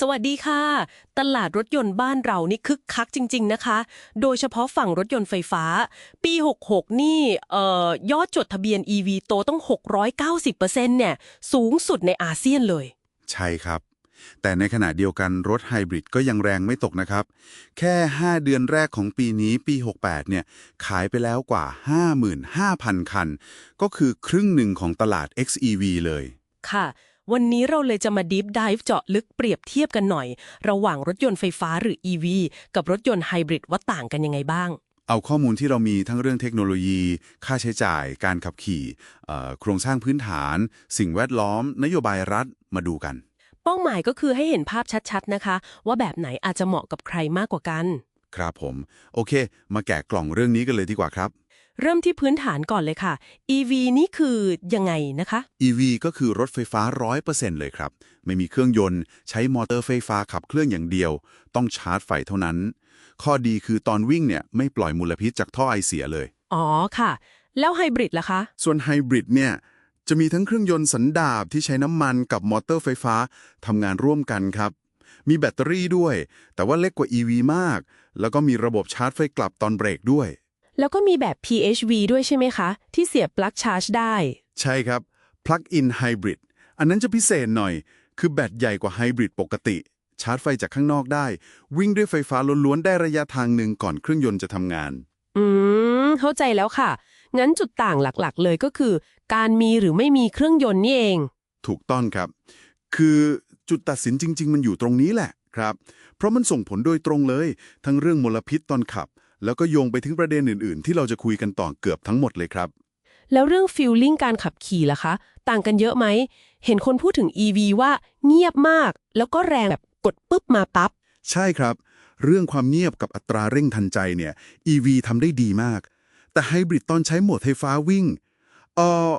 สวัสดีค่ะ ตลาดรถยนต์บ้านเรานี่คึกคักจริง ๆ นะคะ โดยเฉพาะฝั่งรถยนต์ไฟฟ้า ปี 66 นี่เอ่อยอดจดทะเบียน EV โตต้อง 690%เนี่ยสูงสุดในอาเซียนเลย ใช่ครับ แต่ในขณะเดียวกันรถไฮบริดก็ยังแรงไม่ตกนะครับ แค่ 5 เดือนแรกของปีนี้ปี 68 เนี่ยขายไปแล้วกว่า 55,000 คัน ก็คือครึ่งหนึ่งของตลาด XEV เลยค่ะ วันนี้เราเลยจะมาดีฟ i v e เจาะลึกเปรียบเทียบกันหน่อย ระหว่างรถยนต์ไฟฟ้าหรือ EV กับรถยนต์ไฮบริดว่าต่างกันยังไงบ้าง เอาข้อมูลที่เรามีทั้งเรื่องเทคโนโลยี ค่าใช้จ่าย การขับขี่เอ่อโครงสร้างพื้นฐาน สิ่งแวดล้อม นโยบายรัฐมาดูกัน เป้าหมายก็คือให้เห็นภาพชัดๆนะคะ ว่าแบบไหนอาจจะเหมาะกับใครมากกว่ากัน ครับผม โอเค มาแกะกล่องเรื่องนี้กันเลยดีกว่าครับ เริ่มที่พื้นฐานก่อนเลยค่ะ EV นี่คือยังไงนะคะ EV ก็คือรถไฟฟ้า 100%เลยครับ ไม่มีเครื่องยนต์ ใช้มอเตอร์ไฟฟ้าขับเคลื่อนอย่างเดียว ต้องชาร์จไฟเท่านั้น ข้อดีคือตอนวิ่งเนี่ยไม่ปล่อยมลพิษจากท่อไอเสียเลย อ๋อค่ะ แล้วไฮบริดล่ะคะ ส่วนไฮบริดเนี่ยจะมีทั้งเครื่องยนต์สันดาปที่ใช้น้ำมันกับมอเตอร์ไฟฟ้าทำงานร่วมกันครับ มีแบตเตอรี่ด้วย แต่ว่าเล็กกว่า EV มาก แล้วก็มีระบบชาร์จไฟกลับตอนเบรกด้วย แล้วก็มีแบบ PHV ด้วยใช่ไหมคะ ที่เสียบปลั๊กชาร์จได้ ใช่ครับ Plug-in Hybrid อันนั้นจะพิเศษหน่อย คือแบตใหญ่กว่าไฮบริดปกติ ชาร์จไฟจากข้างนอกได้ วิ่งด้วยไฟฟ้าล้วนๆได้ระยะทางหนึ่งก่อนเครื่องยนต์จะทำงาน อืม เข้าใจแล้วค่ะ งั้นจุดต่างหลักๆ เลยก็คือ การมีหรือไม่มีเครื่องยนต์นี่เอง ถูกต้องครับ คือจุดตัดสินจริง ๆ มันอยู่ตรงนี้แหละครับ เพราะมันส่งผลโดยตรงเลย ทั้งเรื่องมลพิษตอนขับ แล้วก็โยงไปถึงประเด็นอื่น ๆ ที่เราจะคุยกันต่อเกือบทั้งหมดเลยครับ แล้วเรื่องฟิลลิ่งการขับขี่ล่ะคะ ต่างกันเยอะไหม เห็นคนพูดถึง EV ว่าเงียบมาก แล้วก็แรงแบบกดปุ๊บมาปั๊บ ใช่ครับ เรื่องความเงียบกับอัตราเร่งทันใจเนี่ย EV ทำได้ดีมาก แต่ไฮบริดตอนใช้โหมดไฟฟ้าวิ่ง เออ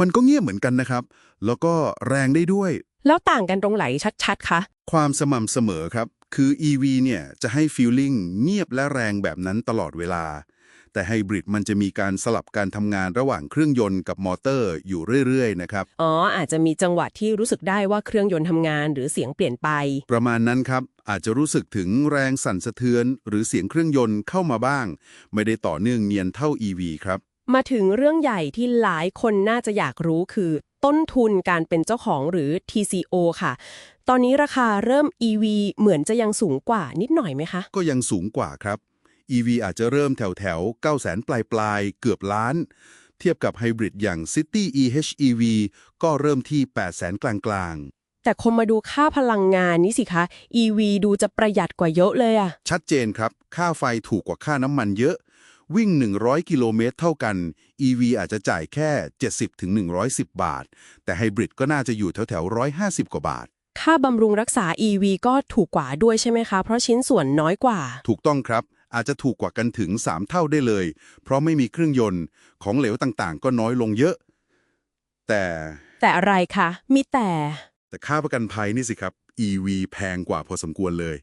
มันก็เงียบเหมือนกันนะครับ แล้วก็แรงได้ด้วย แล้วต่างกันตรงไหนชัดๆ คะ ความสม่ำเสมอครับ คือ EV เนี่ยจะให้ฟีลลิ่งเงียบและแรงแบบนั้นตลอดเวลา แต่ไฮบริดมันจะมีการสลับการทำงานระหว่างเครื่องยนต์กับมอเตอร์อยู่เรื่อยๆนะครับ อ๋อ อาจจะมีจังหวะที่รู้สึกได้ว่าเครื่องยนต์ทำงานหรือเสียงเปลี่ยนไป ประมาณนั้นครับ อาจจะรู้สึกถึงแรงสั่นสะเทือน หรือเสียงเครื่องยนต์เข้ามาบ้าง ไม่ได้ต่อเนื่องเนียนเท่า EV ครับ มาถึงเรื่องใหญ่ที่หลายคนน่าจะอยากรู้คือ ต้นทุนการเป็นเจ้าของหรือ TCO ค่ะ ตอนนี้ราคาเริ่ม EV เหมือนจะยังสูงกว่านิดหน่อยไหมคะ ก็ยังสูงกว่าครับ EV อาจจะเริ่มแถวแถว9 0 0 0 0ปลายปลายๆเกือบล้าน เทียบกับไฮบริดอย่าง City EHEV ก็เริ่มที่ 8 0 0 0 0 0 กลางแต่คนมาดูค่าพลังงานนี่สิคะ EV ดูจะประหยัดกว่าเยอะเลยอะๆชัดเจนครับ ค่าไฟถูกกว่าค่าน้ำมันเยอะ วิ่ง 100 กิโลเมตรเท่ากัน EV อาจจะจ่ายแค่ 70-110 บาท แต่ไฮบริดก็น่าจะอยู่แถวแถวๆ150 กว่าบาท ค่าบำรุงรักษา EV ก็ถูกกว่าด้วยใช่ไหมคะ เพราะชิ้นส่วนน้อยกว่า ถูกต้องครับ อาจจะถูกกว่ากันถึง 3 เท่าได้เลย เพราะไม่มีเครื่องยนต์ของเหลวต่างๆ ก็น้อยลงเยอะ แต่แต่อะไรคะ มีแต่ แต่ค่าประกันภัยนี่สิครับ EV แพงกว่าพอสมควรเลย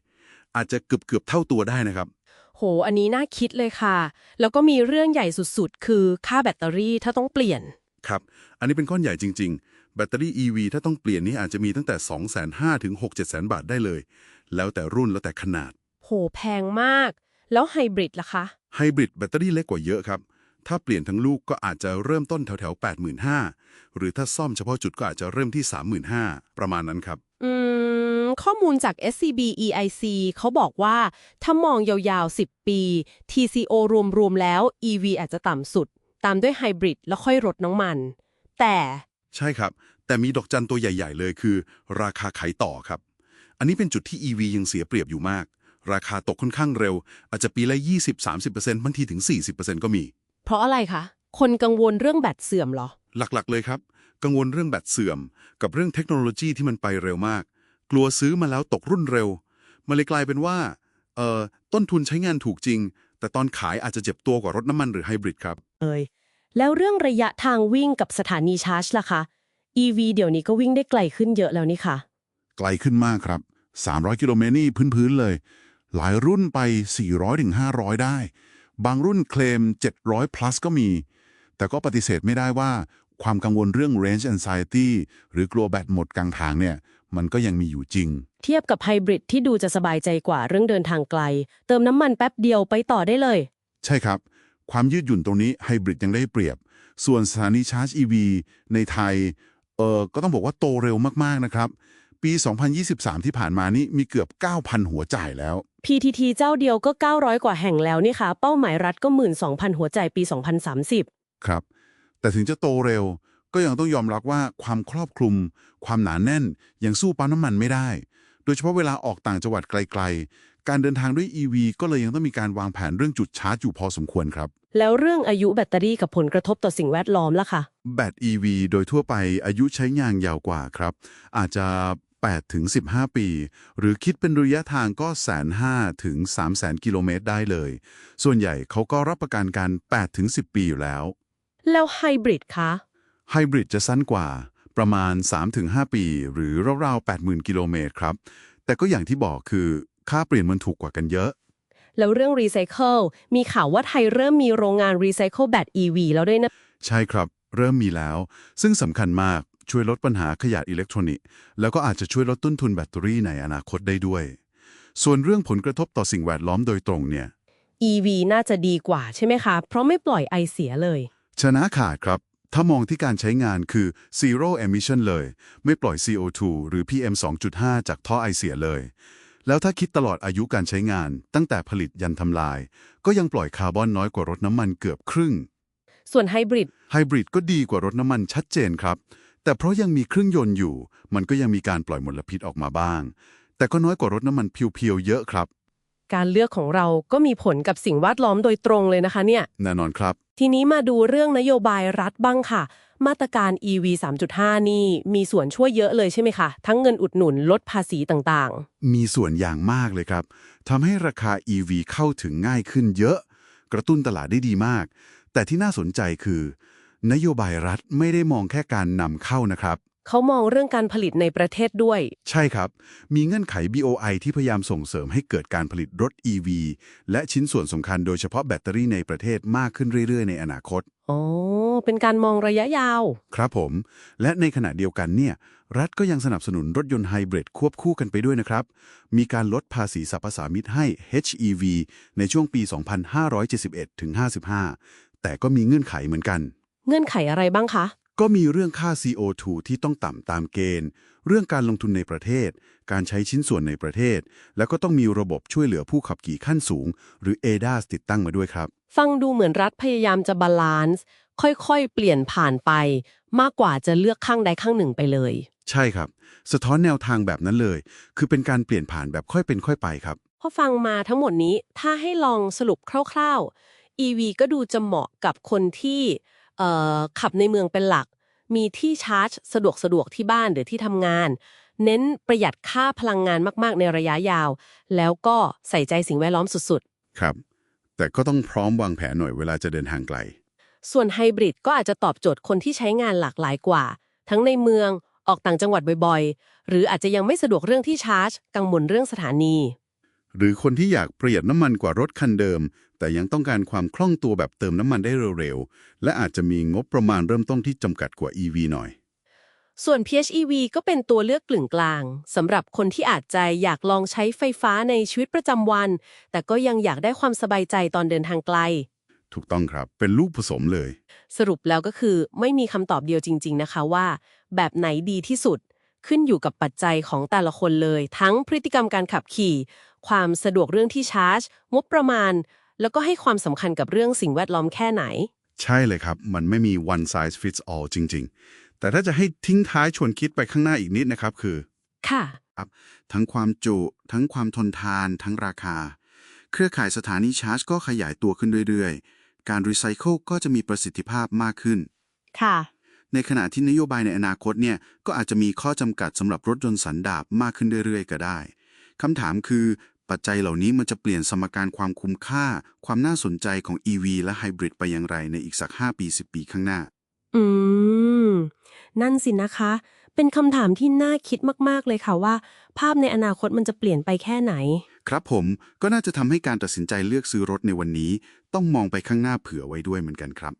อาจจะเกือบเกือบๆเท่าตัวได้นะครับ โห อันนี้น่าคิดเลยค่ะ แล้วก็มีเรื่องใหญ่สุดๆ คือค่าแบตเตอรี่ถ้าต้องเปลี่ยน ครับ อันนี้เป็นก้อนใหญ่จริงๆแบตเตอรี่ EV ถ้าต้องเปลี่ยนนี่อาจจะมีตั้งแต่ 2 5 0 0 0ถึง 6 7 0 0 0 0 บาทได้เลย แล้วแต่รุ่นแล้วแต่ขนาด โหแพงมาก แล้วไฮบริดล่ะคะ ไฮบริดแบตเตอรี่เล็กกว่าเยอะครับ ถ้าเปลี่ยนทั้งลูกก็อาจจะเริ่มต้นแถวๆ85,000หรือถ้าซ่อมเฉพาะจุดก็อาจจะเริ่มที่ 35,000ประมาณนั้นครับ อืม ข้อมูลจาก SCB EIC เขาบอกว่า ถ้ามองยาวๆ 10 ปี TCO รวมๆแล้ว EV อาจจะต่ำสุด ตามด้วยไฮบริดแล้วค่อยรถน้ำมัน แต่ ใช่ครับ แต่มีดอกจันตัวใหญ่ ๆ เลยคือ ราคาขายต่อครับ อันนี้เป็นจุดที่ EV ยังเสียเปรียบอยู่มาก ราคาตกค่อนข้างเร็ว อาจจะปีละ 20-30%บางทีถึง 40%ก็มี เพราะอะไรคะ คนกังวลเรื่องแบตเสื่อมเหรอ หลักๆ เลยครับ กังวลเรื่องแบตเสื่อม กับเรื่องเทคโนโลยีที่มันไปเร็วมาก กลัวซื้อมาแล้วตกรุ่นเร็ว มันเลยกลายเป็นว่าเอ่อต้นทุนใช้งานถูกจริง แต่ตอนขายอาจจะเจ็บตัวกว่ารถน้ำมันหรือไฮบริดครับ เอย แล้วเรื่องระยะทางวิ่งกับสถานีชาร์จล่ะคะ EV เดี๋ยวนี้ก็วิ่งได้ไกลขึ้นเยอะแล้วนี่ค่ะ ไกลขึ้นมากครับ 300 กิโลเมตรนี่พื้นๆเลย หลายรุ่นไป 400-500 ได้ บางรุ่นเคลม 700 plus ก็มี แต่ก็ปฏิเสธไม่ได้ว่าความกังวลเรื่อง range anxiety หรือกลัวแบตหมดกลางทางเนี่ย มันก็ยังมีอยู่จริง เทียบกับไฮบริดที่ดูจะสบายใจกว่าเรื่องเดินทางไกล เติมน้ำมันแป๊บเดียวไปต่อได้เลย ใช่ครับ ความยืดหยุ่นตรงนี้ไฮบริดยังได้เปรียบ ส่วนสถานีชาร์จ EV ในไทยเออก็ต้องบอกว่าโตเร็วมาก ๆ นะครับ ปี 2023 ที่ผ่านมานี่มีเกือบ 9,000 หัวจ่ายแล้ว PTT เจ้าเดียวก็ 900 กว่าแห่งแล้วนี่ค่ะ เป้าหมายรัฐก็ 12,000 หัวใจปี 2030 ครับ แต่ถึงจะโตเร็วก็ยังต้องยอมรับว่าความครอบคลุม ความหนาแน่นยังสู้ปั๊มน้ำมันไม่ได้ โดยเฉพาะเวลาออกต่างจังหวัดไกลๆ การเดินทางด้วย EV ก็เลยยังต้องมีการวางแผนเรื่องจุดชาร์จอยู่พอสมควรครับ แล้วเรื่องอายุแบตเตอรี่กับผลกระทบต่อสิ่งแวดล้อมล่ะค่ะแบต EV โดยทั่วไปอายุใช้งานยาวกว่าครับ อาจจะ 8 ถึง 15 ปี หรือคิดเป็นระยะทางก็แสนห้าถึง3แสนกิโลเมตรได้เลย ส่วนใหญ่เขาก็รับประกันการ8ถึง 10 ปีอยู่แล้วแล้วไฮบริดคะไฮบริดจะสั้นกว่าประมาณ 3-5 ปี หรือราวๆ80,000 กิโลเมตรครับ แต่ก็อย่างที่บอกคือ ค่าเปลี่ยนมันถูกกว่ากันเยอะ แล้วเรื่องรีไซเคิลมีข่าวว่าไทยเริ่มมีโรงงานรีไซเคิลแบต EV แล้วด้วยนะ ใช่ครับ เริ่มมีแล้ว ซึ่งสำคัญมากช่วยลดปัญหาขยะอิเล็กทรอนิกส์แล้วก็อาจจะช่วยลดต้นทุนแบตเตอรี่ในอนาคตได้ด้วย ส่วนเรื่องผลกระทบต่อสิ่งแวดล้อมโดยตรงเนี่ย EV น่าจะดีกว่าใช่ไหมคะ เพราะไม่ปล่อยไอเสียเลย ชนะขาดครับ ถ้ามองที่การใช้งานคือ zero emission เลย ไม่ปล่อย CO2 หรือ PM 2.5 จากท่อไอเสียเลย แล้วถ้าคิดตลอดอายุการใช้งาน ตั้งแต่ผลิตยันทำลาย ก็ยังปล่อยคาร์บอนน้อยกว่ารถน้ำมันเกือบครึ่ง ส่วนไฮบริดไฮบริดก็ดีกว่ารถน้ำมันชัดเจนครับ แต่เพราะยังมีเครื่องยนต์อยู่ มันก็ยังมีการปล่อยมลพิษออกมาบ้าง แต่ก็น้อยกว่ารถน้ำมันเพียวๆเยอะครับ การเลือกของเราก็มีผลกับสิ่งแวดล้อมโดยตรงเลยนะคะเนี่ยแน่นอนครับ ทีนี้มาดูเรื่องนโยบายรัฐบ้างค่ะ มาตรการ EV 3.5 นี่ มีส่วนช่วยเยอะเลยใช่ไหมคะ ทั้งเงินอุดหนุนลดภาษีต่างมีส่วนอย่างมากเลยครับทำให้ราคา EV เข้าถึงง่ายขึ้นเยอะ กระตุ้นตลาดได้ดีมาก แต่ที่น่าสนใจคือ นโยบายรัฐไม่ได้มองแค่การนำเข้านะครับๆ เขามองเรื่องการผลิตในประเทศด้วย ใช่ครับ มีเงื่อนไข BOI ที่พยายามส่งเสริมให้เกิดการผลิตรถ EV และชิ้นส่วนสำคัญโดยเฉพาะแบตเตอรี่ในประเทศมากขึ้นเรื่อย ๆ ในอนาคต อ๋อ เป็นการมองระยะยาว ครับผม และในขณะเดียวกันเนี่ย รัฐก็ยังสนับสนุนรถยนต์ไฮบริดควบคู่กันไปด้วยนะครับ มีการลดภาษีสรรพสามิตให้ HEV ในช่วงปี 2571ถึง55 แต่ก็มีเงื่อนไขเหมือนกัน เงื่อนไขอะไรบ้างคะ ก็มีเรื่องค่า CO2 ที่ต้องต่ำตามเกณฑ์ เรื่องการลงทุนในประเทศ การใช้ชิ้นส่วนในประเทศ แล้วก็ต้องมีระบบช่วยเหลือผู้ขับขี่ขั้นสูง หรือ ADAS ติดตั้งมาด้วยครับ ฟังดูเหมือนรัฐพยายามจะบาลานซ์ค่อยๆ เปลี่ยนผ่านไป มากกว่าจะเลือกข้างใดข้างหนึ่งไปเลย ใช่ครับ สะท้อนแนวทางแบบนั้นเลย คือเป็นการเปลี่ยนผ่านแบบค่อยเป็นค่อยไปครับ พอฟังมาทั้งหมดนี้ถ้าให้ลองสรุปคร่าว ๆ EV ก็ดูจะเหมาะกับคนที่เอ่อขับในเมืองเป็นหลัก มีที่ชาร์จ สะดวกสะดวกที่บ้านหรือที่ทำงาน เน้นประหยัดค่าพลังงานมาก ๆ ในระยะยาว แล้วก็ใส่ใจสิ่งแวดล้อมสุดครับ แต่ก็ต้องพร้อมวางแผนหน่อยเวลาจะเดินทางไกล ๆ ส่วนไฮบริดก็อาจจะตอบโจทย์คนที่ใช้งานหลากหลายกว่า ทั้งในเมืองออกต่างจังหวัดบ่อย ๆ หรืออาจจะยังไม่สะดวกเรื่องที่ชาร์จ กังวลเรื่องสถานี หรือคนที่อยากประหยัดน้ำมันกว่ารถคันเดิม แต่ยังต้องการความคล่องตัวแบบเติมน้ำมันได้เร็วๆ และอาจจะมีงบประมาณเริ่มต้นที่จำกัดกว่า EV หน่อย ส่วน PHEV ก็เป็นตัวเลือกกลึ่งกลางสำหรับคนที่อาจจะอยากลองใช้ไฟฟ้าในชีวิตประจำวัน แต่ก็ยังอยากได้ความสบายใจตอนเดินทางไกล ถูกต้องครับ เป็นลูกผสมเลย สรุปแล้วก็คือไม่มีคำตอบเดียวจริง ๆ นะคะว่า แบบไหนดีที่สุด ขึ้นอยู่กับปัจจัยของแต่ละคนเลย ทั้งพฤติกรรมการขับขี่ ความสะดวกเรื่องที่ชาร์จ งบประมาณ แล้วก็ให้ความสำคัญกับเรื่องสิ่งแวดล้อมแค่ไหน ใช่เลยครับ มันไม่มี one size fits all จริง ๆ แต่ถ้าจะให้ทิ้งท้ายชวนคิดไปข้างหน้าอีกนิดนะครับคือ ค่ะทั้งความจุ ทั้งความทนทาน ทั้งราคา เครือข่ายสถานีชาร์จก็ขยายตัวขึ้นเรื่อยๆ การรีไซเคิลก็จะมีประสิทธิภาพมากขึ้น ค่ะ ในขณะที่นโยบายในอนาคตเนี่ยก็อาจจะมีข้อจำกัดสำหรับรถยนต์สันดาปมากขึ้นเรื่อยๆ ก็ได้คำถามคือ ปัจจัยเหล่านี้มันจะเปลี่ยนสมการความคุ้มค่า ความน่าสนใจของ EV และไฮบริดไปอย่างไรในอีกสัก 5 ปี 10 ปีข้างหน้า อืม นั่นสินะคะ เป็นคำถามที่น่าคิดมากๆเลยค่ะว่า ภาพในอนาคตมันจะเปลี่ยนไปแค่ไหน ครับผมก็น่าจะทำให้การตัดสินใจเลือกซื้อรถในวันนี้ ต้องมองไปข้างหน้าเผื่อไว้ด้วยเหมือนกันครับ